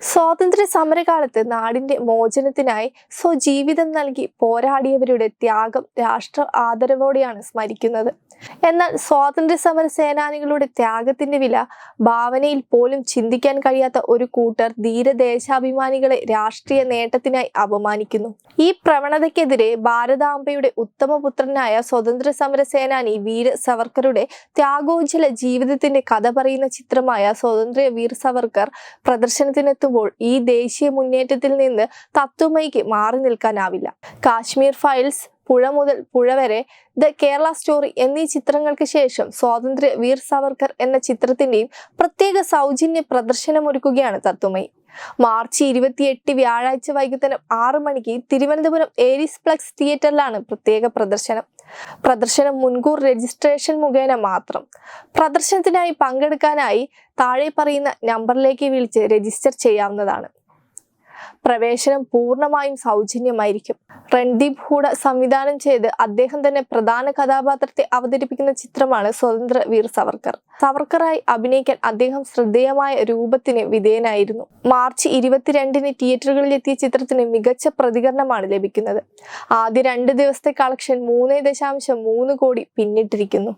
സ്വാതന്ത്ര്യ സമരകാലത്ത് നാടിന്റെ മോചനത്തിനായി സ്വജീവിതം നൽകി പോരാടിയവരുടെ ത്യാഗം രാഷ്ട്ര ആദരവോടെയാണ് സ്മരിക്കുന്നത്. എന്നാൽ സ്വാതന്ത്ര്യ സമര സേനാനികളുടെ ത്യാഗത്തിന്റെ വില ഭാവനയിൽ പോലും ചിന്തിക്കാൻ കഴിയാത്ത ഒരു കൂട്ടർ ധീരദേശാഭിമാനികളെ രാഷ്ട്രീയ നേട്ടത്തിനായി അപമാനിക്കുന്നു. ഈ പ്രവണതയ്ക്കെതിരെ ഭാരതാംബയുടെ ഉത്തമപുത്രനായ സ്വതന്ത്ര സമര സേനാനി വീര സവർക്കറുടെ ത്യാഗോജ്ജല ജീവിതത്തിന്റെ കഥ പറയുന്ന ചിത്രമായ സ്വതന്ത്ര വീർ സവർക്കർ പ്രദർശനത്തിനെത്തുമ്പോൾ ഈ ദേശീയ മുന്നേറ്റത്തിൽ നിന്ന് തത്വമയ്ക്ക് മാറി നിൽക്കാനാവില്ല. കാശ്മീർ ഫയൽസ് പുഴ മുതൽ പുഴ വരെ ദ കേരള സ്റ്റോറി എന്നീ ചിത്രങ്ങൾക്ക് ശേഷം സ്വാതന്ത്ര്യ വീർ സാവർക്കർ എന്ന ചിത്രത്തിന്റെയും പ്രത്യേക സൗജന്യ പ്രദർശനമൊരുക്കുകയാണ് തത്വമയി മാർച്ച് ഇരുപത്തിയെട്ട് വ്യാഴാഴ്ച വൈകുന്നേരം ആറു മണിക്ക് തിരുവനന്തപുരം ഏരിസ് പ്ലക്സ് തിയേറ്ററിലാണ് പ്രത്യേക പ്രദർശനം. പ്രദർശനം മുൻകൂർ രജിസ്ട്രേഷൻ മുഖേന മാത്രം. പ്രദർശനത്തിനായി പങ്കെടുക്കാനായി താഴെ പറയുന്ന നമ്പറിലേക്ക് വിളിച്ച് രജിസ്റ്റർ ചെയ്യാവുന്നതാണ്. പ്രവേശനം പൂർണമായും സൗജന്യമായിരിക്കും. രൺദീപ് ഹൂഡ സംവിധാനം ചെയ്ത് അദ്ദേഹം തന്നെ പ്രധാന കഥാപാത്രത്തെ അവതരിപ്പിക്കുന്ന ചിത്രമാണ് സ്വതന്ത്ര വീർ സവർക്കർ. സവർക്കറായി അഭിനയിക്കാൻ അദ്ദേഹം ശ്രദ്ധേയമായ രൂപത്തിന് വിധേയനായിരുന്നു. മാർച്ച് ഇരുപത്തിരണ്ടിന് തിയേറ്ററുകളിൽ എത്തിയ ചിത്രത്തിന് മികച്ച പ്രതികരണമാണ് ലഭിക്കുന്നത്. ആദ്യ രണ്ട് ദിവസത്തെ കളക്ഷൻ മൂന്ന് ദശാംശം മൂന്ന് കോടി പിന്നിട്ടിരിക്കുന്നു.